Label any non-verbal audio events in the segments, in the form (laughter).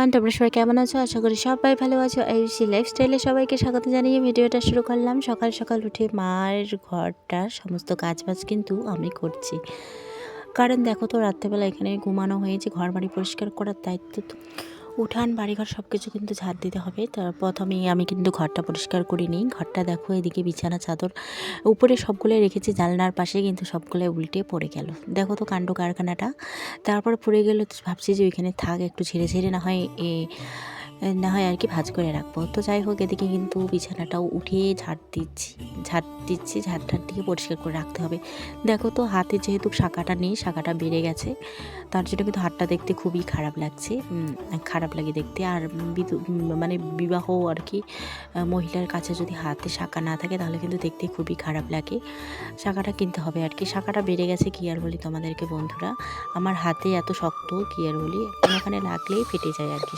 Everyone তোমরা সবাই কেমন আছো? আশা করি সবাই ভালো আছো। এই আইসি লাইফস্টাইলে সবাইকে স্বাগত জানিয়ে ভিডিওটা শুরু করলাম। সকাল সকাল উঠে মায়ের ঘরটার সমস্ত কাজবাজ কিন্তু আমি করছি। কারণ দেখো তো, রাত্রেবেলা এখানে ঘুমানো হয়েছে ঘর বাড়ি পরিষ্কার করার দায়িত্ব তো উঠান, বাড়িঘর সব কিছু কিন্তু ঝাড় দিতে হবে। তার প্রথমে আমি কিন্তু ঘরটা পরিষ্কার করে নিই ঘরটা দেখো, এদিকে বিছানা, চাদর, উপরে সবগুলো রেখেছি। জানলার পাশে কিন্তু সবগুলো উল্টে পড়ে গেল। দেখো তো কাণ্ড কারখানাটা। তারপর পড়ে গেল, ভাবছি যে ওইখানে থাক, একটু ছেড়ে ছেড়ে না হয় এ না হয় আর কি ভাজ করে রাখব। তো যাই হোক, এদিকে কিন্তু বিছানাটাও উঠিয়ে ঝাড় দিচ্ছি ঝাড় দিচ্ছি, ঝাড় ঠাড় দিয়ে পরিষ্কার করে রাখতে হবে। দেখো তো, হাতে যেহেতু শাখাটা নেই, শাখাটা বেড়ে গেছে, তার জন্য কিন্তু হাতটা দেখতে খুবই খারাপ লাগছে। খারাপ লাগে দেখতে। আর মানে বিবাহ আর কি মহিলার কাছে যদি হাতে শাখা না থাকে, তাহলে কিন্তু দেখতে খুবই খারাপ লাগে। শাখাটা কিনতে হবে আর কি। শাখাটা বেড়ে গেছে, কি আর বলি তোমাদেরকে বন্ধুরা? আমার হাতে এত শক্ত, কি আর বলি? ওখানে লাগলেই ফেটে যায় আর কি।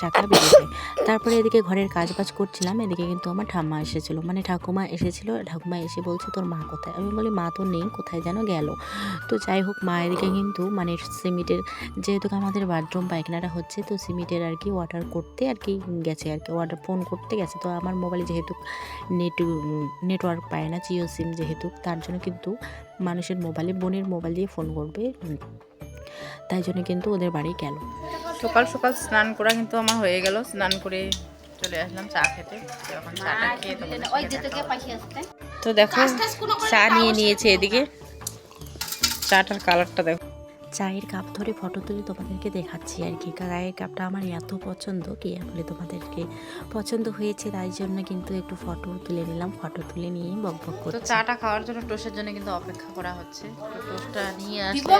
শাখা বেড়ে যায় তারপরে এদিকে ঘরের কাজ বাজ করছিলাম, এদিকে কিন্তু আমার ঠাম্মা এসেছিল। মানে ঠাকুমা এসেছিল, ঠাকুমা এসে বলছে, তোর মা কোথায়? আমি বলি, মা তো নেই, কোথায় যেন গেল? তো যাই হোক, মা এদিকে কিন্তু মানে সিমেন্টের, যেহেতু আমাদের বাথরুম, পায়খানাটা হচ্ছে, তো সিমেন্টের আর কি ওয়াটার করতে আর কি গেছে আর কি ওয়াটার ফোন করতে গেছে। তো আমার মোবাইলে যেহেতু নেট নেটওয়ার্ক পায় না, জিও সিম যেহেতু, তার জন্য কিন্তু মানুষের মোবাইলে বোনের মোবাইল দিয়ে ফোন করবে। তাই জন্য কিন্তু ওদের বাড়ি গেল। সকাল সকাল স্নান করা কিন্তু আমার হয়ে গেল। স্নান করে চলে আসলাম চা খেতে। এখন চাটা খেয়ে। তো দেখো চা নিয়ে নিয়েছে এদিকে। চাটার কালারটা দেখো। চায়ের কাপ ধরে ফটো তুলে তোমাদেরকে দেখাচ্ছি আর কি। চায়ের কাপটা আমার এত পছন্দ কি বলে তোমাদেরকে পছন্দ হয়েছে তাই জন্য কিন্তু একটু ফটো তুলে নিলাম। ফটো তুলে নিয়ে বক বক তো করছি। চাটা খাওয়ার জন্য টোস্টের জন্য কিন্তু অপেক্ষা করা হচ্ছে। তো টোস্টটা নিয়ে আসলে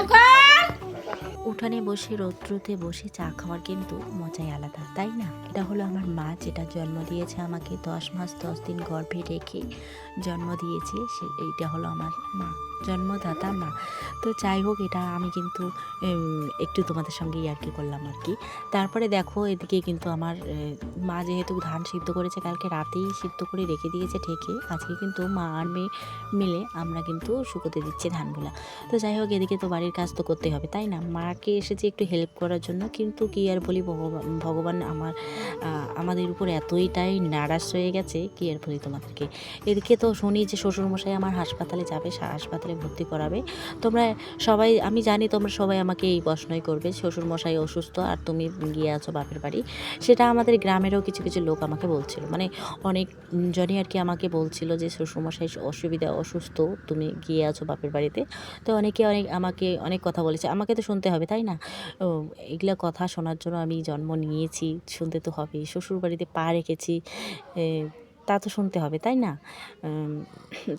উঠানে বসে রৌদ্রতে বসে চা খাওয়ার কিন্তু মজাই আলাদা তাই না? এটা হলো আমার মা যেটা জন্ম দিয়েছে আমাকে দশ মাস দশ দিন গর্ভে রেখে জন্ম দিয়েছে সে এইটা হলো আমার মা। জন্মদাতা, মা। তো যাই হোক, এটা আমি কিন্তু একটু তোমাদের সঙ্গে আর কি করলাম আর কি। তারপরে দেখো, এদিকে কিন্তু আমার মা যেহেতু ধান সিদ্ধ করেছে, কালকে রাতেই সিদ্ধ করে রেখে দিয়েছে ঠেকে আজকে কিন্তু মা আর মেয়ে মিলে আমরা কিন্তু শুকোতে দিচ্ছি ধানগুলো। তো যাই হোক, এদিকে তো বাড়ির কাজ তো করতে হবে, তাই না? মাকে এসেছে একটু হেল্প করার জন্য, কিন্তু কি আর বলি ভগবান ভগবান আমার আমাদের উপর এতইটাই নারাজ হয়ে গেছে, কি আর বলি তোমাদেরকে? এদিকে তো শুনি যে শ্বশুরমশাই আমার হাসপাতালে যাবে, সা- হাসপাতালে ভর্তি করাবে। তোমরা সবাই, আমি জানি তোমরা সবাই আমাকে এই প্রশ্নই করবে, শ্বশুরমশাই অসুস্থ আর তুমি গিয়ে আছো বাপের বাড়ি। সেটা আমাদের গ্রামেরও কিছু কিছু লোক আমাকে বলছিল। মানে অনেক জনই আর কি আমাকে বলছিল যে, শ্বশুরমশাই অসুবিধা, অসুস্থ, তুমি গিয়ে আছো বাপের বাড়িতে। তো অনেকে অনেক আমাকে অনেক কথা বলেছে। আমাকে তো শুনতে হবে, তাই না? এগুলা কথা শোনার জন্য আমি জন্ম নিয়েছি, শুনতে তো হবে শ্বশুর বাড়িতে পা রেখেছি তা তো শুনতে হবে, তাই না?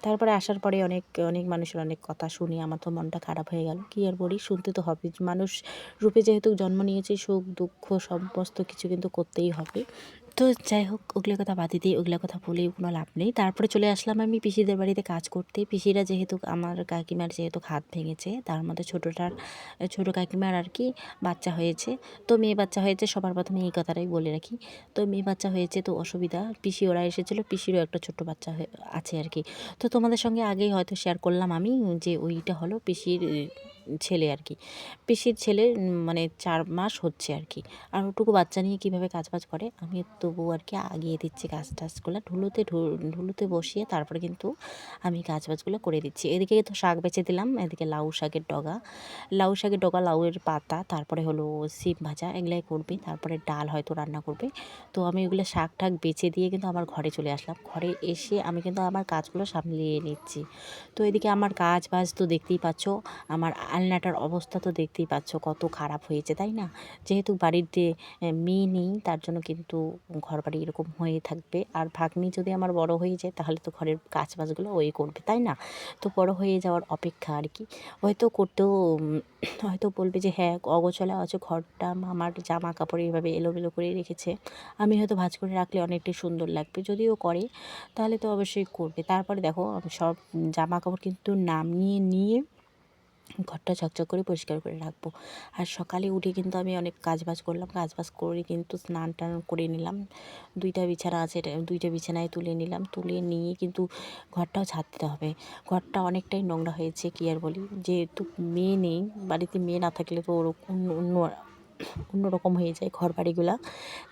তারপরে আসার পরে অনেক অনেক মানুষের অনেক কথা শুনি আমার তো মনটা খারাপ হয়ে গেল। কী আর বলি, শুনতে তো হবে। মানুষ রূপে যেহেতু জন্ম নিয়েছে, সুখ, দুঃখ, সমস্ত কিছু কিন্তু করতেই হবে। তো যাই হোক ওগুলো কথা বাদ দিয়ে ওগুলো কথা বলেই কোনো লাভ নেই। তারপরে চলে আসলাম আমি পিসিদের বাড়িতে কাজ করতে। পিসিরা যেহেতু, আমার কাকিমার যেহেতু হাত ভেঙেছে, তার মধ্যে ছোটোটার, ছোটো কাকিমার আর কি বাচ্চা হয়েছে। তো মেয়ে বাচ্চা হয়েছে, সবার প্রথমে এই কথাটাই বলে রাখি। তো মেয়ে বাচ্চা হয়েছে তো অসুবিধা, পিসি ওরা এসেছিল, পিসিরও একটা ছোট্ট বাচ্চা আছে আর কি। তো তোমাদের সঙ্গে আগেই হয়তো শেয়ার করলাম আমি যে ওইটা হলো পিসির ছেলে আর কি। পিসির ছেলে মানে চার মাস হচ্ছে আর কি। আর ওটুকু বাচ্চা নিয়ে কীভাবে কাজ বাজ করে, আমি তবু আর কি আগিয়ে দিচ্ছি কাজ টাজগুলো ঢুলুতে ঢুলুতে বসিয়ে তারপরে কিন্তু আমি কাজ বাজগুলো করে দিচ্ছি। এদিকে তো শাক বেচে দিলাম, এদিকে লাউ শাকের ডগা। লাউ শাকের ডগা, লাউয়ের পাতা, তারপরে হলো সিম ভাজা, এগুলাই করবে। তারপরে ডাল হয়তো রান্না করবে। তো আমি ওগুলো শাক ঠাক বেচে দিয়ে কিন্তু আমার ঘরে চলে আসলাম। ঘরে এসে আমি কিন্তু আমার কাজগুলো সামলিয়ে নিচ্ছি। তো এদিকে আমার কাজ বাজ তো দেখতেই পাচ্ছ, আমার আলনাটার অবস্থা তো দেখতেই পাচ্ছ, কত খারাপ হয়েছে, তাই না? যেহেতু বাড়িতে মেয়ে নেই, তার জন্য কিন্তু ঘর বাড়ি এরকম হয়ে থাকবে। আর ভাগ্নি যদি আমার বড় হয়ে যায়, তাহলে তো ঘরের কাজ বাজগুলো ওই করবে, তাই না? তো বড় হয়ে যাওয়ার অপেক্ষা আর কি। হয়তো করতেও হয়তো বলবে যে হ্যাঁ অগোছলা আছে, ঘরটা আমার জামা কাপড় এইভাবে এলোমেলো করে রেখেছে। আমি হয়তো ভাঁজ করে রাখলে অনেকটাই সুন্দর লাগবে। যদিও করে, তাহলে তো অবশ্যই করবে। তারপরে দেখো, আমি সব জামা কাপড় কিন্তু নামিয়ে নিয়ে ঘরটা চকচক করে পরিষ্কার করে রাখব। আর সকালে উঠে কিন্তু আমি অনেক কাজবাজ করলাম। কাজবাজ করে কিন্তু স্নান টান করে নিলাম। দুইটা বিছানা আছে দুইটা বিছানায় তুলে নিলাম। তুলে নিয়ে কিন্তু ঘরটাও ঝাড় দিতে হবে। ঘরটা অনেকটাই নোংরা হয়েছে, কি আর বলি? যেহেতু মেয়ে নেই, বাড়িতে মেয়ে না থাকলে তো ওরকম অন্য অন্যরকম হয়ে যায় ঘর বাড়িগুলা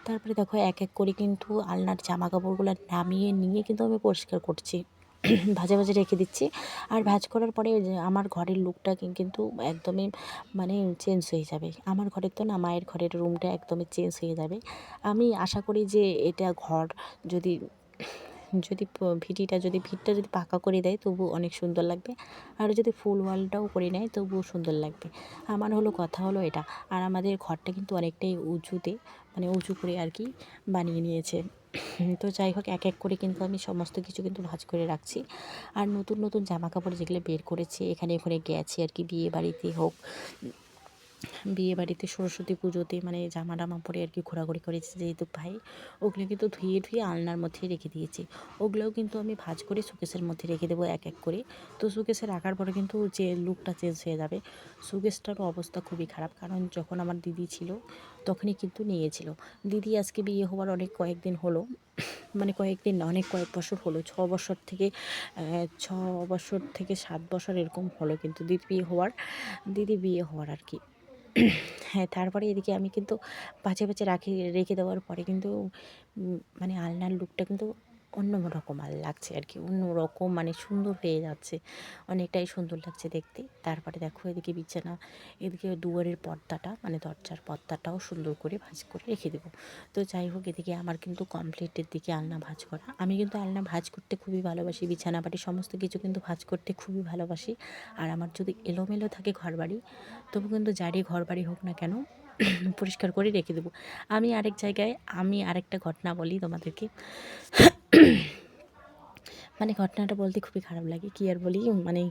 তারপরে দেখো এক এক করে কিন্তু আলনার জামা কাপড়গুলো নামিয়ে নিয়ে কিন্তু আমি পরিষ্কার করছি। (clears throat) ভাজে ভাজে রেখে দিচ্ছি। আর ভাজ করার পরে আমার ঘরের লুকটা কিন্তু একদমই মানে চেঞ্জ হয়ে যাবে। আমার ঘরের তো না, মায়ের ঘরের রুমটা একদমই চেঞ্জ হয়ে যাবে। আমি আশা করি যে এটা ঘর যদি যদি ভিটিটা যদি, ভিটটা যদি পাকা করে দেয় তবু অনেক সুন্দর লাগবে। আর যদি ফুল ওয়ালটাও করে নেয় তবুও সুন্দর লাগবে। আমার হলো কথা হলো এটা। আর আমাদের ঘরটা কিন্তু অনেকটাই উঁচুতে মানে উঁচু করে আর কি বানিয়ে নিয়েছে। তো যাই হোক, এক এক করে কিন্তু আমি সমস্ত কিছু কিন্তু ভাজ করে রাখছি। আর নতুন নতুন জামা কাপড় যেগুলো বের করেছি, এখানে ওখানে গেছে আর কি, বিয়ে বাড়িতে হোক বিয়ে বাড়িতে সরস্বতী পুজোতে মানে জামা টামা পরে আর কি ঘোরাঘুরি করেছি যেহেতু ভাই, ওগুলো কিন্তু ধুয়ে ধুয়ে আলনার মধ্যে রেখে দিয়েছি। ওগুলোও কিন্তু আমি ভাজ করে সুকেসের মধ্যে রেখে দেবো এক এক করে। তো সুকেসে রাখার পরে কিন্তু যে লুকটা চেঞ্জ হয়ে যাবে সুকেসটারও অবস্থা খুবই খারাপ। কারণ যখন আমার দিদি ছিল, তখনই কিন্তু নিয়েছিল। দিদি আজকে বিয়ে হওয়ার অনেক কয়েকদিন হলো মানে কয়েকদিন না, অনেক কয়েক বছর হলো, ছ বছর থেকে ছ বছর থেকে সাত বছর এরকম হলো কিন্তু দিদি বিয়ে হওয়ার, দিদি বিয়ে হওয়ার আর কি। হ্যাঁ তারপরে এদিকে আমি কিন্তু বাঁচে বাঁচে রাখি, রেখে দেওয়ার পরে কিন্তু মানে আলনার লুকটা কিন্তু অন্য রকম আর লাগছে আর কি অন্য রকম মানে সুন্দর হয়ে যাচ্ছে, অনেকটাই সুন্দর লাগছে দেখতে। তারপরে দেখো এদিকে বিছানা, এদিকে দুয়ারের পর্দাটা মানে দরজার পর্দাটাও সুন্দর করে ভাজ করে রেখে দেবো। তো যাই হোক, এদিকে আমার কিন্তু কমপ্লিটের দিকে আলনা ভাজ করা। আমি কিন্তু আলনা ভাঁজ করতে খুবই ভালোবাসি, বিছানা বাড়ি সমস্ত কিছু কিন্তু ভাজ করতে খুবই ভালোবাসি। আর আমার যদি এলোমেলো থাকে ঘর বাড়ি তবু কিন্তু যারই ঘর বাড়ি হোক না কেন পরিষ্কার করে রেখে দেবো। আমি আরেক জায়গায়, আমি আরেকটা ঘটনা বলি তোমাদেরকে। মানে ঘটনাটা বলতে খুবই খারাপ লাগে, কী আর বলি? মানে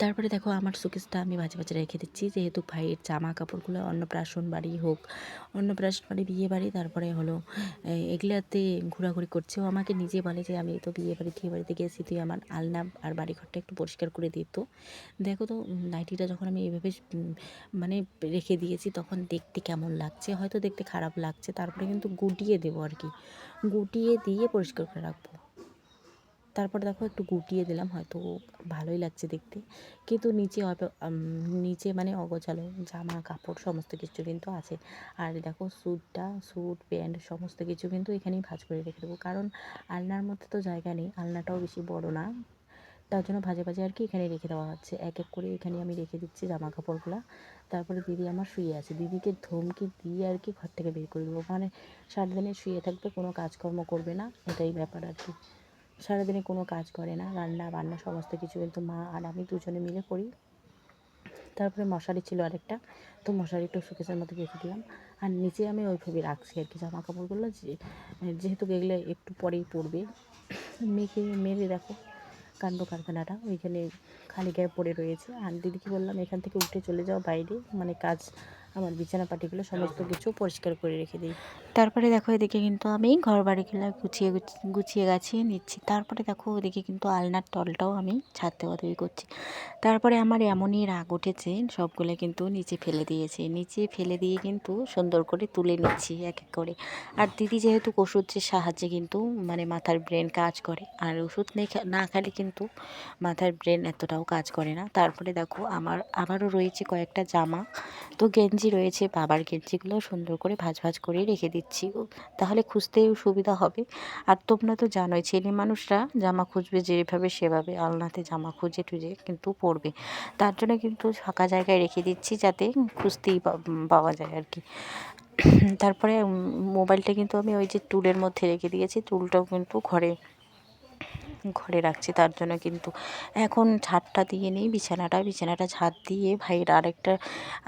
তারপরে দেখো আমার সুকেসটা আমি বাজে বাজে রেখে দিচ্ছি। যেহেতু ভাইয়ের জামা কাপড়গুলো অন্নপ্রাশন বাড়ি হোক অন্নপ্রাশন বাড়ি বিয়ে বাড়ি তারপরে হলো এগুলাতে ঘোরাঘুরি করছে। ও আমাকে নিজে বলে যে আমি তো বিয়ে বাড়ি বিয়ে বাড়িতে গেছি তুই আমার আলনা আর বাড়ি ঘরটা একটু পরিষ্কার করে দিত দেখো তো নাইটিটা যখন আমি এইভাবে উম, মানে রেখে দিয়েছি তখন দেখতে কেমন লাগছে? হয়তো দেখতে খারাপ লাগছে তারপরে কিন্তু গুটিয়ে দেবো আর কি। গুটিয়ে দিয়ে পরিষ্কার করে রাখব। তারপর দেখো একটু গুটিয়ে দিলাম, হয়তো ভালোই লাগছে দেখতে। কিন্তু নিচে নিচে মানে অগোছালো জামা, কাপড় সমস্ত কিছু কিন্তু আছে। আর দেখো স্যুটটা, স্যুট, প্যান্ট সমস্ত কিছু কিন্তু এখানেই ভাঁজ করে রেখে দেবো। কারণ আলনার মধ্যে তো জায়গা নেই, আলনাটাও বেশি বড় না। তার জন্য ভাজে ভাজে আর কি এখানে রেখে দেওয়া হচ্ছে। এক এক করে এখানে আমি রেখে দিচ্ছি জামা কাপড়গুলো। তারপরে দিদি আমার শুয়ে আছে। দিদিকে ধমকি দিয়ে আর কি ঘর থেকে বের করে দেবো। মানে সারাদিনে শুয়ে থাকবে, কোনো কাজকর্ম করবে না, এটাই ব্যাপার আর কি। সারাদিনে কোনো কাজ করে না, রান্না বান্না সমস্ত কিছু। কিন্তু মা আর আমি দুজনে মিলে করি। তারপরে মশারি ছিল আরেকটা, তো মশারিটা সুকেশের মধ্যে রেখে দিলাম। আর নিচে আমি ওইভাবে রাখছি আর কি জামা কাপড়গুলো যে, যেহেতু এগুলো একটু পরেই পরবে। মেয়েকে মেরে দেখো কাণ্ড কারখানাটা, ওইখানে খালি গায়ে পড়ে রয়েছে। আর দিদিকে বললাম, এখান থেকে উঠে চলে যাও বাইরে মানে কাজ আমার বিছানা পাটিগুলো সমস্ত কিছু পরিষ্কার করে রেখে দিই। তারপরে দেখো এদিকে কিন্তু আমি ঘর বাড়িগুলো গুছিয়ে গুছিয়ে গাছিয়ে নিচ্ছি। তারপরে দেখো ওদিকে কিন্তু আলনার তলটাও আমি ছাদ দেওয়া করছি। তারপরে আমার এমনই রাগ উঠেছে, সবগুলো কিন্তু নিচে ফেলে দিয়েছে। নিচে ফেলে দিয়ে কিন্তু সুন্দর করে তুলে নিচ্ছি এক এক করে। আর দিদি যেহেতু ওষুধের সাহায্যে কিন্তু মানে মাথার ব্রেন কাজ করে, আর ওষুধ না খেলে কিন্তু মাথার ব্রেন এতটাও কাজ করে না। তারপরে দেখো আমার আবারও রয়েছে কয়েকটা জামা। তো গেঞ্জি রয়েছে, বাবার গেঞ্জিগুলো সুন্দর করে ভাজ ভাজ করে রেখে দিচ্ছি তাহলে খুঁজতেও সুবিধা হবে। আর তোমরা তো জানোই, ছেলে মানুষরা জামা খুঁজবে যেভাবে সেভাবে, আলনাতে জামা খুঁজে টুজে কিন্তু পরবে। তার জন্য কিন্তু ফাঁকা জায়গায় রেখে দিচ্ছি যাতে খুঁজতেই পাওয়া যায় আর কি। তারপরে মোবাইলটা কিন্তু আমি ওই যে টুলের মধ্যে রেখে দিয়েছি। টুলটাও কিন্তু ঘরে ঘরে রাখছি, তার জন্য কিন্তু এখন ছাদটা দিয়ে নিই, বিছানাটা বিছানাটা ঝাড় দিয়ে ভাইয়ের আরেকটা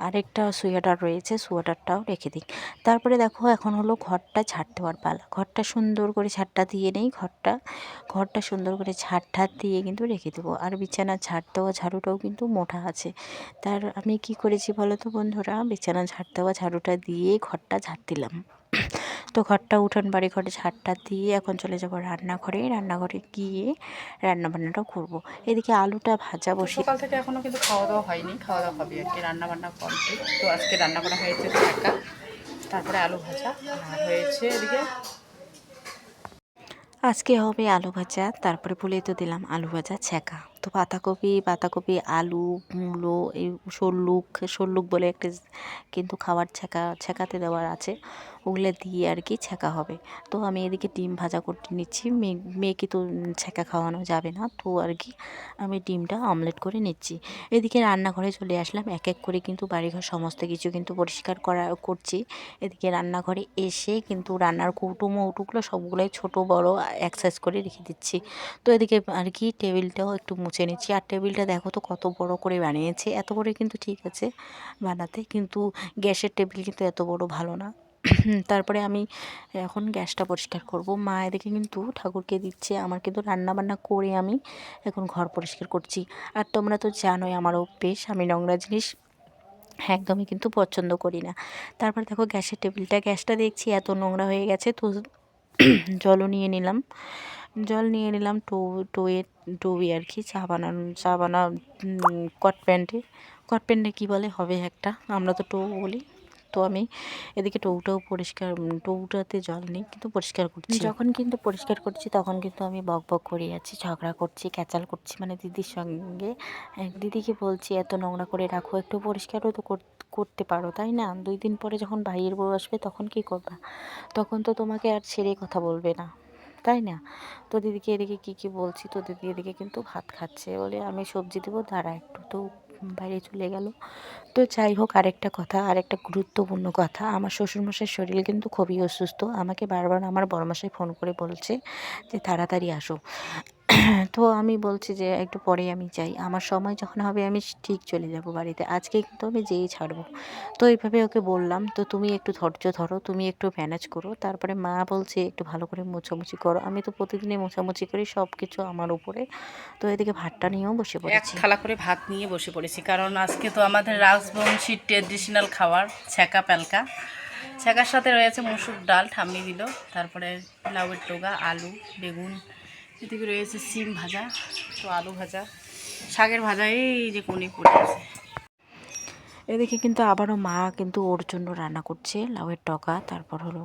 আরেকটা সোয়েটার রয়েছে, সোয়েটারটাও রেখে দিই। তারপরে দেখো এখন হলো ঘরটা ছাড় দেওয়ার পালা। ঘরটা সুন্দর করে ঝাড়টা দিয়ে নেই, ঘরটা ঘরটা সুন্দর করে ঝাড় ঠাড় দিয়ে কিন্তু রেখে দেবো। আর বিছানা ঝাড় দেওয়া ঝাড়ুটাও কিন্তু মোটা আছে। তার আমি কি করেছি বলো তো বন্ধুরা? বিছানা ঝাড় দেওয়া ঝাড়ুটা দিয়ে ঘরটা ঝাড় দিলাম। তো ঘরটা উঠোন বাড়ি ঘরে ঝাড়টা দিয়ে এখন চলে যাব রান্নাঘরে। রান্নাঘরে গিয়ে রান্না বান্নাটাও করব। এদিকে আলুটা ভাজা বসে সকাল থেকে এখনও কিন্তু খাওয়া দাওয়া হয়নি। খাওয়া দাওয়া হবে আর কি রান্না বান্না কমপ্লিট তো আজকে রান্না করা হয়েছে ছাকা তারপরে আলু ভাজা আর হয়েছে এদিকে আজকে হবে আলু ভাজা তারপরে বলেই তো দিলাম আলু ভাজা ছ্যাঁকা তো পাতাকপি পাতাকপি, আলু, মূলো, এই সল্লুক সল্লুক বলে একটা কিন্তু খাবার ছ্যাঁকা ছ্যাঁকাতে দেওয়ার আছে। ওগুলো দিয়ে আর কি ছ্যাঁকা হবে। তো আমি এদিকে ডিম ভাজা করতে নিচ্ছি। মেয়ে মেয়েকে তো ছ্যাঁকা খাওয়ানো যাবে না। তো আর কি আমি ডিমটা অমলেট করে নিচ্ছি। এদিকে রান্নাঘরে চলে আসলাম। এক এক করে কিন্তু বাড়িঘর সমস্ত কিছু কিন্তু পরিষ্কার করা, করছি। এদিকে রান্নাঘরে এসে কিন্তু রান্নার কৌটো মৌটোগুলো সবগুলোই ছোট, বড় এক করে রেখে দিচ্ছি। তো এদিকে আর কি টেবিলটাও একটু মুছে নিচ্ছি। আর টেবিলটা দেখো তো কত বড় করে বানিয়েছে। এত বড় কিন্তু ঠিক আছে বানাতে। কিন্তু গ্যাসের টেবিল কিন্তু এত বড় ভালো না। (clears throat) তারপরে আমি এখন গ্যাসটা পরিষ্কার করব। মা এদিকে কিন্তু ঠাকুরকে দিচ্ছে। আমার কিন্তু রান্না বান্না করে আমি এখন ঘর পরিষ্কার করছি। আর তোমরা তো জানোই আমার অভ্যেস আমি নোংরা জিনিস একদমই কিন্তু পছন্দ করি না। তারপর দেখো গ্যাসের টেবিলটা, গ্যাসটা দেখছি এত নোংরা হয়ে গেছে। তো (clears throat) জলও নিয়ে নিলাম। জল নিয়ে নিলাম টো টোয়ে টোয়ে আর কি, চা বানানো, চা বানা কট প্যান্টে। কট প্যান্টে কী বলে? হবে একটা, আমরা তো টো বলি। তো আমি এদিকে টৌটাও পরিষ্কার টৌটাতে জল নেই, কিন্তু পরিষ্কার করছি। যখন কিন্তু পরিষ্কার করছি, তখন কিন্তু আমি বক বক করে যাচ্ছি, ঝগড়া করছি, ক্যাচাল করছি। মানে দিদির সঙ্গে দিদিকে বলছি, এত নোংরা করে রাখো, একটু পরিষ্কারও তো কর- করতে পারো, তাই না? দুই দিন পরে যখন ভাইয়ের বউ আসবে, তখন কি করবা? তখন তো তোমাকে আর ছেড়ে কথা বলবে না। তাই না? তো দিদিকে এদিকে কি কি বলছি? তো দিদি এদিকে কিন্তু ভাত খাচ্ছে বলে আমি সবজি দেবো, দাঁড়া একটু। তো বাইরে চলে গেল। তো যাই হোক, আরেকটা কথা, আরেকটা গুরুত্বপূর্ণ কথা। আমার শ্বশুরমশাইয়ের শরীর কিন্তু খুবই অসুস্থ। আমাকে বারবার আমার বড়মাসাই ফোন করে বলছে যে তাড়াতাড়ি আসো। (clears throat) তো আমি বলছি যে একটু পরে আমি যাই। আমার সময় যখন হবে আমি ঠিক চলে যাব বাড়িতে। আজকে কিন্তু আমি যেয়েই ছাড়বো। তো এইভাবে ওকে বললাম তো তুমি একটু ধৈর্য ধরো তুমি একটু ম্যানেজ করো। তারপরে মা বলছে একটু ভালো করে মোছামুছি করো। আমি তো প্রতিদিনই মোছামুছি করি সব কিছু আমার উপরে। তো এদিকে ভাতটা নিয়েও বসে পড়েছি। থালা করে ভাত নিয়ে বসে পড়েছি। কারণ আজকে তো আমাদের রাজবংশী ট্রেডিশনাল খাবার ছ্যাঁকা প্যালকা। ছ্যাঁকার সাথে রয়েছে মসুর ডাল ঠাম্মি দিল। তারপরে লাউয়ের টোগা আলু বেগুন এদিকে রয়েছে সিম ভাজা তো আলু ভাজা, শাকের ভাজা, এই যে কোনে পড়ে আছে। এদিকে কিন্তু আবারও মা কিন্তু ওর জন্য রান্না করছে, লাউয়ের টকা তারপর হলো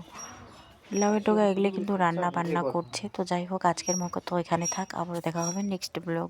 লাউয়ের টকা এগুলো কিন্তু রান্না বান্না করছে। তো যাই হোক, আজকের মতো তো এখানে থাক, আবারও দেখা হবে নেক্সট ব্লগ।